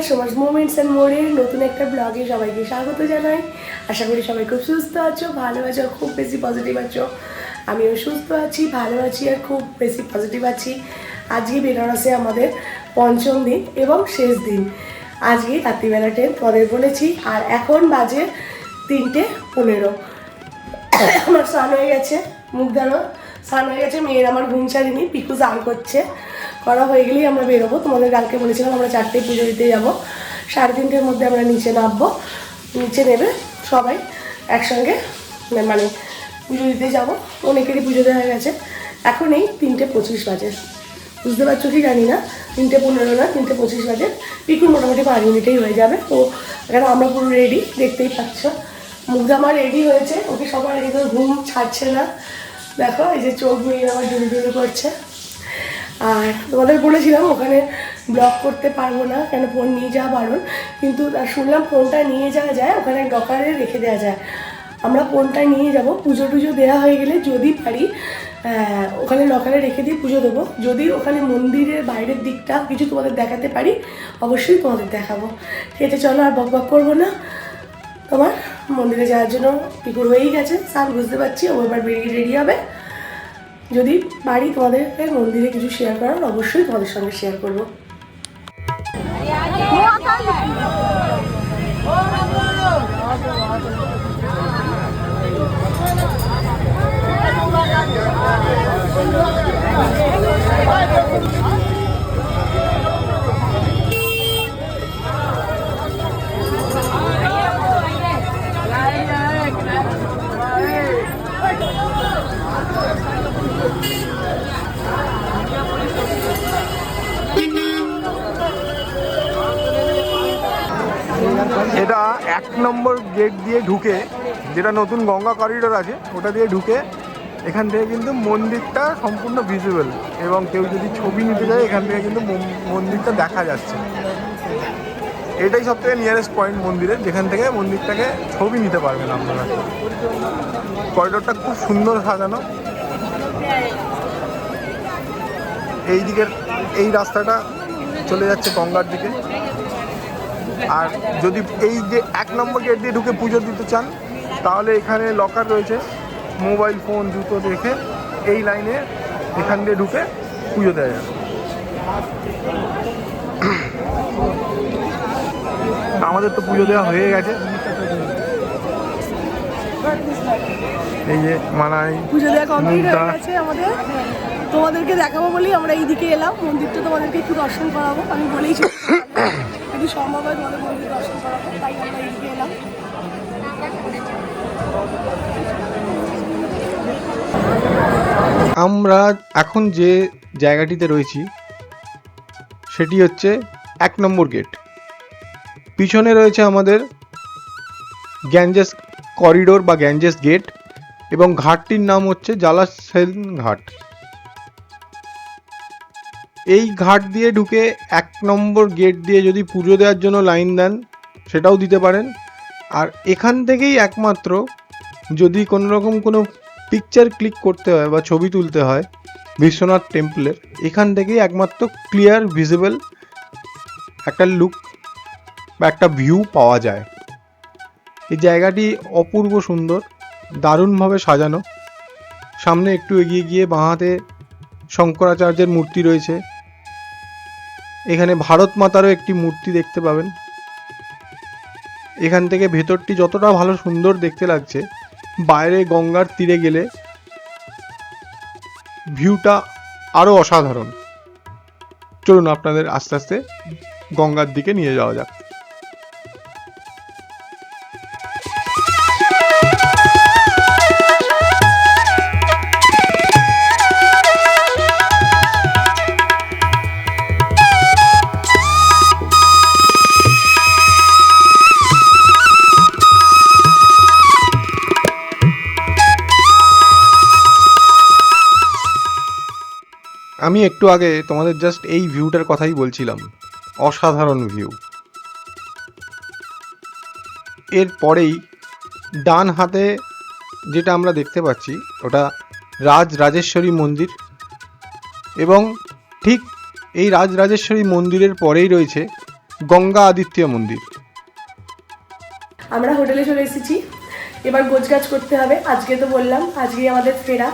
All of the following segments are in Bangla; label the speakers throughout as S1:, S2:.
S1: নমস্কার, সমাজ মোমেন্টস অ্যান্ড মোড়ের নতুন একটা ব্লগে সবাইকে স্বাগত জানাই। আশা করি সবাই খুব সুস্থ আছো, ভালো আছো খুব বেশি পজিটিভ আছো। আমিও সুস্থ আছি, ভালো আছি, আর খুব বেশি পজিটিভ আছি। আজকে বেনারসে আমাদের পঞ্চম দিন এবং শেষ দিন। আজকে রাত্রিবেলা ট্রেন তোমাদের বলেছি, আর এখন বাজে তিনটে পনেরো। আমার স্নান হয়ে গেছে, মুখ দানো স্নান হয়ে গেছে, মেয়ের আমার ঘুম ছাড়িনি, পিকু স্নান করছে। করা হয়ে গেলেই আমরা বেরোবো। তোমাদের কালকে বলেছিলাম আমরা চারটেই পুজো দিতে যাব। সাড়ে তিনটের মধ্যে আমরা নিচে নামবো। নিচে নেবে সবাই একসঙ্গে মানে পুজো দিতে যাব। অনেকেরই পুজো দেওয়া গেছে। এখন এই তিনটে পঁচিশ বাজে। বুঝতে পারছ কি জানি না? তিনটে পনেরো না, তিনটে পঁচিশ বাজে। পিকুর মোটামুটি পাঁচ মিনিটেই হয়ে যাবে। তো এখানে আমরা পুরো রেডি দেখতেই পাচ্ছ। মুগ্ধা আমার রেডি হয়েছে। ওকে সবার রেডি ঘুম ছাড়ছে না। দেখো, এই যে চোখ মেয়ে আমার ডুলু করছে। আর তোমাদের বলেছিলাম ওখানে ব্লক করতে পারব না, কেন ফোন নিয়ে যাওয়া বারণ। কিন্তু শুনলাম ফোনটা নিয়ে যাওয়া যায়, ওখানে ডকারে রেখে দেওয়া যায়। আমরা ফোনটা নিয়ে যাব, পুজো টুজো দেওয়া হয়ে গেলে যদি পারি ওখানে লকারে রেখে দিয়ে পুজো দেবো। যদি ওখানে মন্দিরের বাইরের দিকটা কিছু তোমাদের দেখাতে পারি, অবশ্যই তোমাদের দেখাবো। ঠিক আছে, চলো আর বক বক করব না। তোমার মন্দিরে যাওয়ার জন্য পিকুর হয়েই গেছে স্নান বুঝতে পারছি, ও এবার বেরিয়ে রেডি হবে। যদি পারি তোমাদেরকে মন্দিরে কিছু শেয়ার করার অবশ্যই তোমাদের সঙ্গে শেয়ার করব
S2: এটা এক নম্বর গেট দিয়ে ঢুকে যেটা নতুন গঙ্গা করিডোর আছে, ওটা দিয়ে ঢুকে এখান থেকে কিন্তু মন্দিরটা সম্পূর্ণ ভিজিবল এবং কেউ যদি ছবি নিতে যায়, এখান থেকে কিন্তু মন্দিরটা দেখা যাচ্ছে। এটাই সব থেকে নিয়ারেস্ট পয়েন্ট মন্দিরের যেখান থেকে মন্দিরটাকে ছবি নিতে পারবেন আপনারা। করিডোরটা খুব সুন্দর সাজানো। এই দিকের এই রাস্তাটা চলে যাচ্ছে গঙ্গার দিকে। আর যদি এই যে এক নম্বর গেট দিয়ে ঢুকে পুজো দিতে চান তাহলে এখানে লকার রয়েছে। মোবাইল ফোন জুতো রেখে এই লাইনে এখান দিয়ে ঢুকে পুজো দেওয়া যাবে। আমাদের তো পুজো দেওয়া হয়ে গেছে। এই যে মানাই
S1: পুজো দেওয়া কমপ্লিট হয়ে গেছে আমাদের। তোমাদেরকে দেখাবো বলেই আমরা এইদিকে এলাম। মন্দিরটা তোমাদেরকে একটু দর্শন করাবো। আমি বলেইছি যদি সম্ভব হয় তোমাদের মন্দির দর্শন করাবো তাই আমরা এইদিকে এলাম।
S3: আমরা এখন যে জায়গাটিতে রয়েছি, সেটি হচ্ছে এক নম্বর গেট। পিছনে রয়েছে আমাদের গ্যাঞ্জেস করিডোর বা গ্যাঞ্জেস গেট এবং ঘাটটির নাম হচ্ছে জালাসেন ঘাট। এই ঘাট দিয়ে ঢুকে এক নম্বর গেট দিয়ে যদি পুজো দেওয়ার জন্য লাইন দেন, সেটাও দিতে পারেন। আর এখান থেকেই একমাত্র যদি কোনো রকম কোনো পিকচার ক্লিক করতে হয় বা ছবি তুলতে হয়, বিশ্বনাথ টেম্পলের এখান থেকেই একমাত্র ক্লিয়ার ভিজিবল একটা লুক বা একটা ভিউ পাওয়া যায়। এই জায়গাটি অপূর্ব সুন্দর, দারুণভাবে সাজানো। সামনে একটু এগিয়ে গিয়ে বাঁহাতে শঙ্করাচার্যের মূর্তি রয়েছে। এখানে ভারত মাতারও একটি মূর্তি দেখতে পাবেন। এখান থেকে ভেতরটি যতটা ভালো সুন্দর দেখতে লাগছে, বাইরে গঙ্গার তীরে গেলে ভিউটা আরও অসাধারণ। চলুন আপনাদের আস্তে আস্তে গঙ্গার দিকে নিয়ে যাওয়া যাক। আমি একটু আগে তোমাদের জাস্ট এই ভিউটার কথাই বলছিলাম। অসাধারণ ভিউ এর পরেই ডান হাতে যেটা আমরা দেখতে পাচ্ছি, ওটা রাজ রাজেশ্বরী মন্দির এবং ঠিক এই রাজ রাজেশ্বরী মন্দিরের পরেই রয়েছে গঙ্গা আদিত্য মন্দির।
S1: আমরা হোটেলে চলে এসেছি। এবার গোছগাছ করতে হবে। আজকে তো বললাম আজকে আমাদের ফেরা।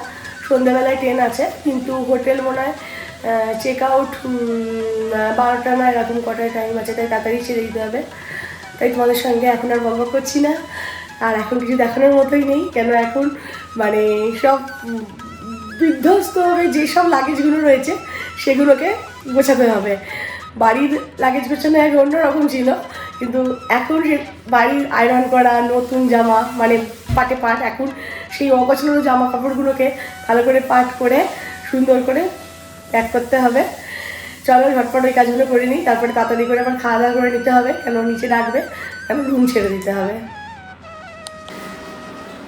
S1: সন্ধ্যাবেলায় ট্রেন আছে কিন্তু হোটেল মনে হয় চেক আউট বারোটা না এরকম কটায় টাইম আছে তাই তাড়াতাড়ি ছেড়ে দিতে হবে। তাই তোমাদের সঙ্গে এখন আর বক করছি না। আর এখন কিছু দেখানোর মতোই নেই কেন এখন মানে সব উম, বিধ্বস্তভাবে যেসব লাগেজগুলো রয়েছে সেগুলোকে গোছাতে হবে। বাড়ির লাগেজ গোছানো এক অন্যরকম ছিল কিন্তু এখন বাড়ির আয়রন করা নতুন জামা মানে পাটে পাট এখন সেই অগোছানো জামা কাপড়গুলোকে ভালো করে পাট করে সুন্দর করে প্যাক করতে হবে। চলো ঝটপট ওই কাজগুলো করে নিই, তারপরে তাড়াতাড়ি করে আবার খাওয়া দাওয়া করে নিতে হবে, কেন নিচে ডাকবে কেন ঘুম ছেড়ে দিতে হবে।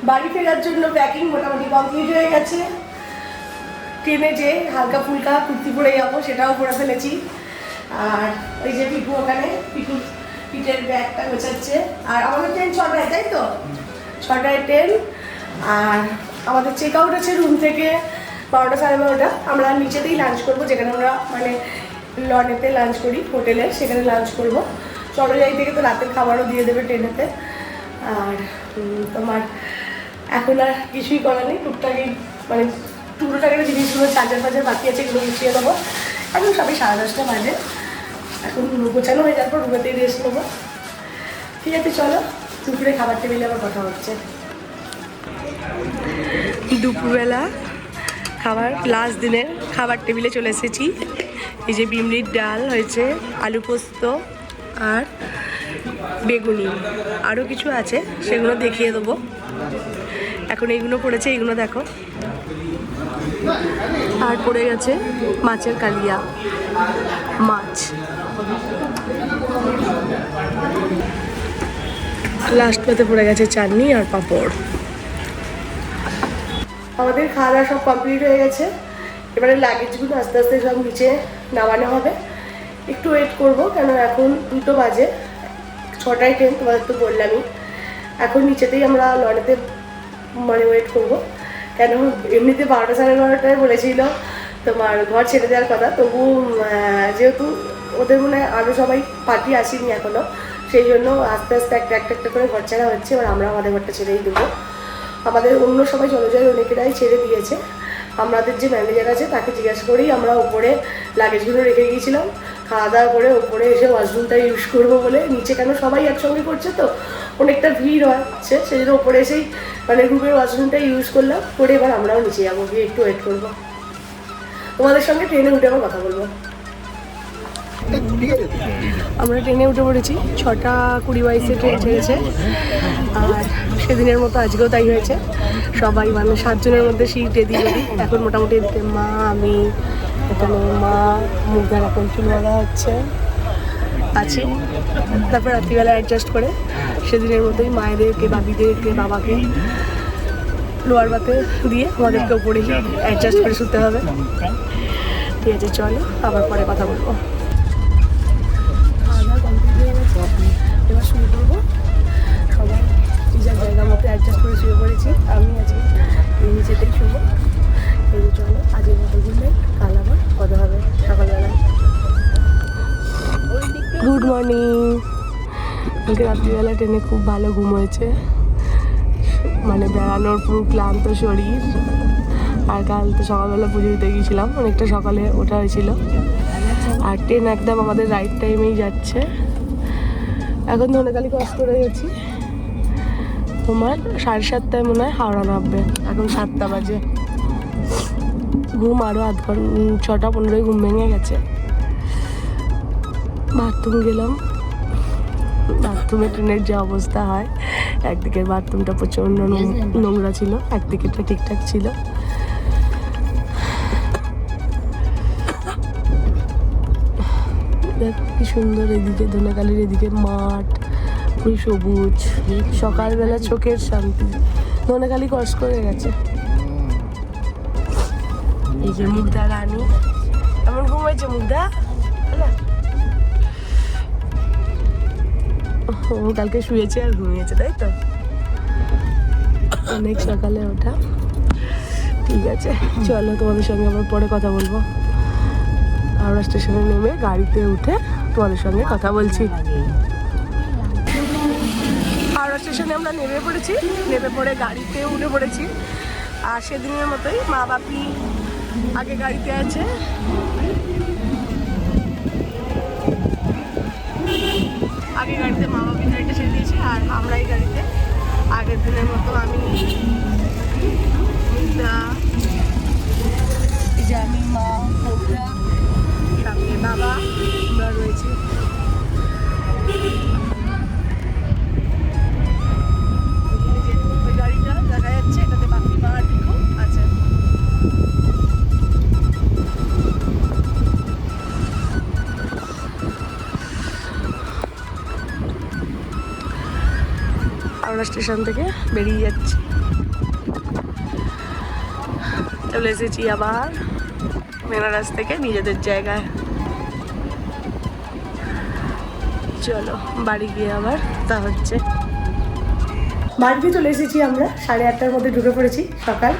S1: বাড়ি ফেরার জন্য প্যাকিং মোটামুটি কমপ্লিট হয়ে গেছে। ট্রেনে যে হালকা ফুলকা কুর্তি পরে যাব সেটাও পরে ফেলেছি। আর ওই যে পিকু ওখানে পিকু পিঠের ব্যাগটা গোছাচ্ছে। আর আমাদের ট্রেন ছটায় তাই তো? ছটায় ট্রেন আর আমাদের চেক আউট আছে রুম থেকে বারোটা সাড়ে বারোটা। আমরা নিচেতেই লাঞ্চ করব, যেখানে আমরা মানে লনেতে লাঞ্চ করি, হোটেলে, সেখানে লাঞ্চ করব। চট্টগ্রাম থেকে তো রাতের খাবারও দিয়ে দেবে ট্রেনেতে আর তোমার এখন আর কিছুই করার নেই টুকটাকি মানে টুকরো টাকার জিনিসগুলো চার্জার ফার্জার বাকি আছে এগুলো গুছিয়ে দেবো এখন সবাই সাড়ে দশটা বাজে। এখন গোছানো হয়ে যাওয়ার পর রুমেতেই রেস্ট নেব। ঠিক আছে, চলো। দুপুরে খাবার টেবিলে আবার কথা হচ্ছে। দুপুরবেলা খাবার লাস্ট দিনের খাবার টেবিলে চলে এসেছি। এই যে বিমলির ডাল হয়েছে, আলু পোস্ত আর বেগুনি। আরও কিছু আছে, সেগুলো দেখিয়ে দেবো। এখন এইগুলো পড়েছে, এইগুলো দেখো। আর পড়ে গেছে মাছের কালিয়া। মাছ। লাস্ট পাতে পড়ে গেছে চাটনি আর পাঁপড়। আমাদের খাওয়া দাওয়া সব কমপ্লিট হয়ে গেছে। এবারে লাগেজগুলো আস্তে আস্তে সব নিচে নামানো হবে। একটু ওয়েট করব, কেন এখন দুটো বাজে, ছটায় ট্রেন তোমাদের তো বললামই। এখন নিচেতেই আমরা লরিতে মানে ওয়েট করব। কেন এমনিতে বারোটা সাড়ে বারোটায় বলেছিল তোমার ঘর ছেড়ে দেওয়ার কথা, তবু যেহেতু ওদের মনে হয় আরও সবাই পার্টি আসেনি এখনও সেই জন্য আস্তে আস্তে একটা একটা একটা করে ঘর ছাড়া হচ্ছে, এবার আমরা আমাদের ঘরটা ছেড়েই দেবো। আমাদের অন্য সবাই চলে যায়, অনেকেরাই ছেড়ে দিয়েছে। আমাদের যে ম্যানেজার আছে, তাকে জিজ্ঞাসা করেই আমরা ওপরে লাগেজগুলো রেখে গিয়েছিলাম। খাওয়া দাওয়া করে ওপরে এসে ওয়াশরুমটা ইউজ করব বলে। নিচে কেন সবাই একসঙ্গে করছে তো? অনেকটা ভিড় হচ্ছে, সেই জন্য ওপরে এসেই মানে রুমের ওয়াশরুমটা ইউজ করলাম। করে এবার আমরাও নিচে যাব, গিয়ে একটু ওয়েট করব। তোমাদের সঙ্গে ট্রেনে উঠে আবার কথা বলব। আমরা ট্রেনে উঠে পড়েছি। ছটা কুড়ি বাইশে ট্রেন ছেড়েছে। আর সেদিনের মতো আজকেও তাই হয়েছে। সবাই মানে সাতজনের মধ্যে সিট দিয়ে। এখন মোটামুটি মা, আমি, এখানে মা মুখদার এখন চুল হচ্ছে। আছে। তারপর রাত্রিবেলা অ্যাডজাস্ট করে সেদিনের মতোই মায়েদেরকে, বাবিদেরকে, বাবাকে লোয়ার বাতে দিয়ে আমাদেরকে ওপরে অ্যাডজাস্ট করে শুতে হবে। ঠিক আছে, চলো আবার পরে কথা বলব। করে আমি আজকে নিচেতেই শুবো এই চলো, আজকের মতো নাইট কাল আবার কথা হবে সকালবেলা গুড মর্নিং রাত্রিবেলা ট্রেনে খুব ভালো ঘুম হয়েছে। মানে বেড়ানোর পুরো ক্লান্ত শরীর। আর কাল তো সকালবেলা পুজো দিতে গিয়েছিলাম, অনেকটা সকালে ওঠা হয়েছিল। আর ট্রেন একদম আমাদের রাইট টাইমেই যাচ্ছে। এখন ধনেকালি ক্রস করে গেছি তোমার সাড়ে সাতটায় মনে হয় হাওড়া নামবে। এখন সাতটা বাজে। ঘুম আরও আধ ঘণ্টা ছটা পনেরোই ঘুম ভেঙে গেছে। বাথরুম গেলাম। বাথরুমে ট্রেনের যে অবস্থা হয় একদিকের বাথরুমটা প্রচণ্ড নোংরা ছিল একদিকেরটা ঠিকঠাক ছিল। দেখ কি সুন্দর এদিকে ধনেকালির এদিকে মাঠ। পুরো সবুজ সকালবেলা চোখের শান্তি। ধনেকালি কষ্ট করে গেছে। এই যে মুগ্ধা রানী। এমন ঘুমাইছে মুগ্ধা ও কালকে শুয়েছে আর ঘুমিয়েছে তাই তো? অনেক সকালে ওঠা ঠিক আছে চলো তোমাদের সঙ্গে আবার পরে কথা বলব। হাওড়া স্টেশনে নেমে গাড়িতে উঠে তোমাদের সঙ্গে কথা বলছি। হাওড়া স্টেশনে আমরা নেমে পড়েছি। নেমে পড়ে গাড়িতে উঠে পড়েছি। আর সেদিনের মতোই মা বাপি আগে গাড়িতে আছে। আগে গাড়িতে মা বাপি গাড়িটা ছেড়ে দিয়েছে আর আমরা এই গাড়িতে। আগের দিনের মতো আমি স্টেশন থেকে বেরিয়ে যাচ্ছি। চলে এসেছি আবার বেনারস থেকে নিজেদের জায়গায়। চলো, বাড়ি গিয়ে আবার তা হচ্ছে। বাড়িতে চলে এসেছি আমরা, সাড়ে আটটার মধ্যে ঢুকে পড়েছি সকাল।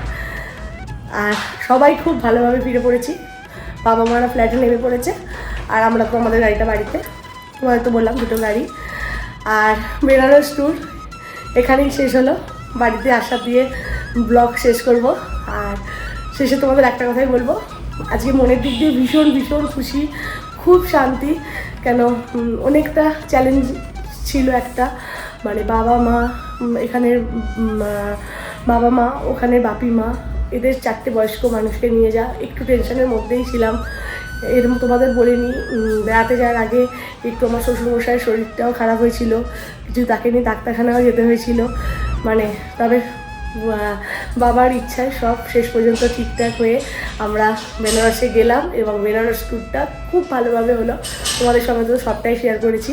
S1: আর সবাই খুব ভালোভাবে ফিরে পড়েছি। বাবা মারা ফ্ল্যাটে নেমে পড়েছে, আর আমরা তো আমাদের গাড়িটা বাড়িতে। তোমাদের তো বললাম দুটো গাড়ি। আর বেনারস ট্যুর এখানেই শেষ হলো। বাড়িতে আসা দিয়ে ব্লগ শেষ করব। আর শেষে তোমাদের একটা কথাই বলব, আজকে মনের দিক দিয়ে ভীষণ ভীষণ খুশি, খুব শান্তি। কেন অনেকটা চ্যালেঞ্জ ছিল একটা মানে বাবা মা এখানের বাবা মা ওখানে বাপি মা, এদের চারটে বয়স্ক মানুষকে নিয়ে যা, একটু টেনশনের মধ্যেই ছিলাম। এরকম তোমাদের বলিনি বেড়াতে যাওয়ার আগে একটু আমার শ্বশুরমশাইয়ের শরীরটাও খারাপ হয়েছিল, কিছু তাকে নিয়ে ডাক্তারখানাও যেতে হয়েছিল মানে তবে বাবার ইচ্ছায় সব শেষ পর্যন্ত ঠিকঠাক হয়ে আমরা বেনারসে গেলাম এবং বেনারস ট্যুরটা খুব ভালোভাবে হলো। তোমাদের সঙ্গে তো সবটাই শেয়ার করেছি।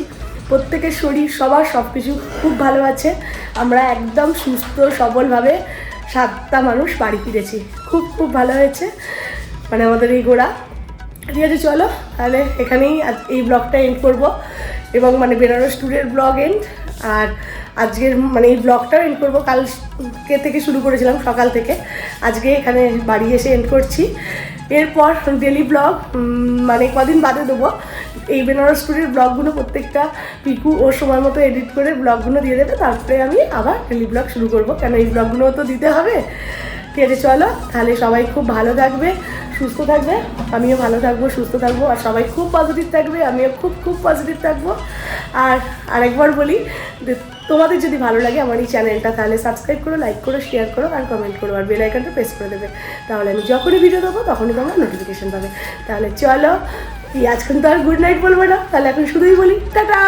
S1: প্রত্যেকের শরীর, সবার সব কিছু খুব ভালো আছে। আমরা একদম সুস্থ, সবলভাবে সাতটা মানুষ বাড়ি ফিরেছি। খুব খুব ভালো হয়েছে। মানে আমাদের এই ঘোরা ঠিক আছে, চলো। তাহলে এখানেই আজ এই ব্লগটা এন্ড করব। এবং মানে বেনারস ট্যুরের ব্লগ এন্ড আর আজকের মানে এই ব্লগটাও এন্ড করব। কালকে থেকে শুরু করেছিলাম, সকাল থেকে। আজকে এখানে বাড়ি এসে এন্ড করছি। এরপর ডেলি ব্লগ মানে কদিন বাদে দেবো। এই বেনারস ট্যুরের ব্লগগুলো প্রত্যেকটা পিকু ও সময় মতো এডিট করে ব্লগগুলো দিয়ে দেবে। তারপরে আমি আবার ডেলি ব্লগ শুরু করব। কেন এই ব্লগগুলোও তো দিতে হবে? ঠিক আছে, চলো। তাহলে সবাই খুব ভালো থাকবে। সুস্থ থাকবে, আমিও ভালো থাকব, সুস্থ থাকব, আর সবাই খুব পজিটিভ থাকবে, আমিও খুব খুব পজিটিভ থাকব। আর আরেকবার বলি তোমাদের যদি ভালো লাগে আমার এই চ্যানেলটা তাহলে সাবস্ক্রাইব করো লাইক করো শেয়ার করো, আর কমেন্ট করো, আর বেল আইকনটা প্রেস করে দেবে। তাহলে আমি যখনই ভিডিও দেবো, তখনই তোমরা নোটিফিকেশন পাবে। তাহলে চলো আজকে তো আর গুড নাইট বলব না, তাহলে এখন শুধুই বলি, টাটা!